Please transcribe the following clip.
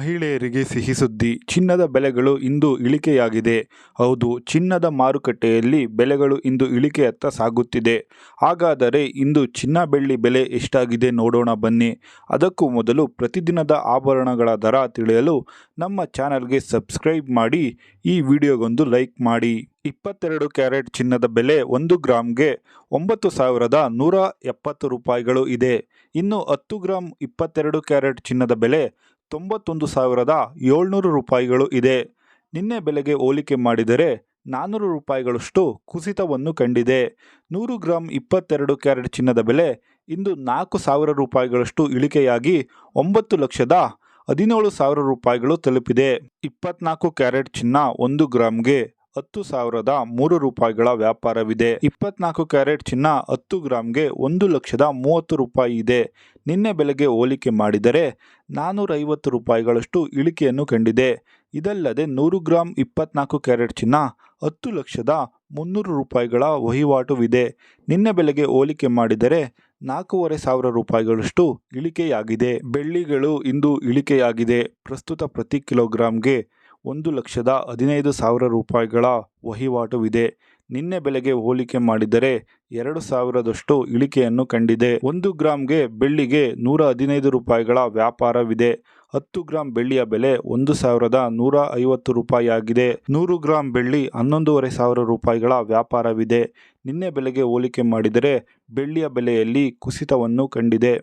ಮಹಿಳೆಯರಿಗೆ ಸಿಹಿ ಸುದ್ದಿ ಚಿನ್ನದ ಬೆಲೆಗಳು ಇಂದು ಇಳಿಕೆಯಾಗಿದೆ. ಹೌದು, ಚಿನ್ನದ ಮಾರುಕಟ್ಟೆಯಲ್ಲಿ ಬೆಲೆಗಳು ಇಂದು ಇಳಿಕೆಯತ್ತ ಸಾಗುತ್ತಿದೆ. ಹಾಗಾದರೆ ಇಂದು ಚಿನ್ನ ಬೆಳ್ಳಿ ಬೆಲೆ ಎಷ್ಟಾಗಿದೆ ನೋಡೋಣ ಬನ್ನಿ. ಅದಕ್ಕೂ ಮೊದಲು ಪ್ರತಿದಿನದ ಆಭರಣಗಳ ದರ ತಿಳಿಯಲು ನಮ್ಮ ಚಾನಲ್ಗೆ ಸಬ್ಸ್ಕ್ರೈಬ್ ಮಾಡಿ, ಈ ವಿಡಿಯೋಗೊಂದು ಲೈಕ್ ಮಾಡಿ. ಇಪ್ಪತ್ತೆರಡು ಕ್ಯಾರೆಟ್ ಚಿನ್ನದ ಬೆಲೆ ಒಂದು ಗ್ರಾಮ್ಗೆ ಒಂಬತ್ತು ಸಾವಿರದ ನೂರ ಎಪ್ಪತ್ತು ರೂಪಾಯಿಗಳು ಇದೆ. ಇನ್ನು ಹತ್ತು ಗ್ರಾಮ್ ಇಪ್ಪತ್ತೆರಡು ಕ್ಯಾರೆಟ್ ಚಿನ್ನದ ಬೆಲೆ ತೊಂಬತ್ತೊಂದು ಸಾವಿರದ ಏಳ್ನೂರು ರೂಪಾಯಿಗಳು ಇದೆ. ನಿನ್ನೆ ಬೆಲೆಗೆ ಹೋಲಿಕೆ ಮಾಡಿದರೆ ನಾನ್ನೂರು ರೂಪಾಯಿಗಳಷ್ಟು ಕುಸಿತವನ್ನು ಕಂಡಿದೆ. ನೂರು ಗ್ರಾಮ್ ಇಪ್ಪತ್ತೆರಡು ಕ್ಯಾರೆಟ್ ಚಿನ್ನದ ಬೆಲೆ ಇಂದು ನಾಲ್ಕು ಸಾವಿರ ರೂಪಾಯಿಗಳಷ್ಟು ಇಳಿಕೆಯಾಗಿ ಒಂಬತ್ತು ಲಕ್ಷದ ಹದಿನೇಳು ಸಾವಿರ ರೂಪಾಯಿಗಳು ತಲುಪಿದೆ. ಇಪ್ಪತ್ನಾಲ್ಕು ಕ್ಯಾರೆಟ್ ಚಿನ್ನ ಒಂದು ಗ್ರಾಮ್ಗೆ ಹತ್ತು ಸಾವಿರದ ಮೂರು ರೂಪಾಯಿಗಳ ವ್ಯಾಪಾರವಿದೆ. ಇಪ್ಪತ್ನಾಲ್ಕು ಕ್ಯಾರೆಟ್ ಚಿನ್ನ ಹತ್ತು ಗ್ರಾಮ್ಗೆ ಒಂದು ಲಕ್ಷದ ಮೂವತ್ತು ರೂಪಾಯಿ ಇದೆ. ನಿನ್ನೆ ಬೆಲೆಗೆ ಹೋಲಿಕೆ ಮಾಡಿದರೆ ನಾನ್ನೂರೈವತ್ತು ರೂಪಾಯಿಗಳಷ್ಟು ಇಳಿಕೆಯನ್ನು ಕಂಡಿದೆ. ಇದಲ್ಲದೆ ನೂರು ಗ್ರಾಮ್ ಇಪ್ಪತ್ನಾಲ್ಕು ಕ್ಯಾರೆಟ್ ಚಿನ್ನ ಹತ್ತು ಲಕ್ಷದ ಮುನ್ನೂರು ರೂಪಾಯಿಗಳ ವಹಿವಾಟುವಿದೆ. ನಿನ್ನೆ ಬೆಲೆಗೆ ಹೋಲಿಕೆ ಮಾಡಿದರೆ ನಾಲ್ಕೂವರೆ ಸಾವಿರ ರೂಪಾಯಿಗಳಷ್ಟು ಇಳಿಕೆಯಾಗಿದೆ. ಬೆಳ್ಳಿಗಳು ಇಂದು ಇಳಿಕೆಯಾಗಿದೆ. ಪ್ರಸ್ತುತ ಪ್ರತಿ ಕಿಲೋಗ್ರಾಮ್ಗೆ ಒಂದು ಲಕ್ಷದ ಹದಿನೈದು ಸಾವಿರ ರೂಪಾಯಿಗಳ ವಹಿವಾಟುವಿದೆ. ನಿನ್ನೆ ಬೆಲೆಗೆ ಹೋಲಿಕೆ ಮಾಡಿದರೆ ಎರಡು ಸಾವಿರದಷ್ಟು ಇಳಿಕೆಯನ್ನು ಕಂಡಿದೆ. ಒಂದು ಗ್ರಾಮ್ಗೆ ಬೆಳ್ಳಿಗೆ ನೂರ ಹದಿನೈದು ರೂಪಾಯಿಗಳ ವ್ಯಾಪಾರವಿದೆ. ಹತ್ತು ಗ್ರಾಂ ಬೆಳ್ಳಿಯ ಬೆಲೆ ಒಂದು ಸಾವಿರದ ನೂರ ಐವತ್ತು ರೂಪಾಯಿಯಾಗಿದೆ. ನೂರು ಗ್ರಾಂ ಬೆಳ್ಳಿ ಹನ್ನೊಂದೂವರೆ ಸಾವಿರ ರೂಪಾಯಿಗಳ ವ್ಯಾಪಾರವಿದೆ. ನಿನ್ನೆ ಬೆಲೆಗೆ ಹೋಲಿಕೆ ಮಾಡಿದರೆ ಬೆಳ್ಳಿಯ ಬೆಲೆಯಲ್ಲಿ ಕುಸಿತವನ್ನು ಕಂಡಿದೆ.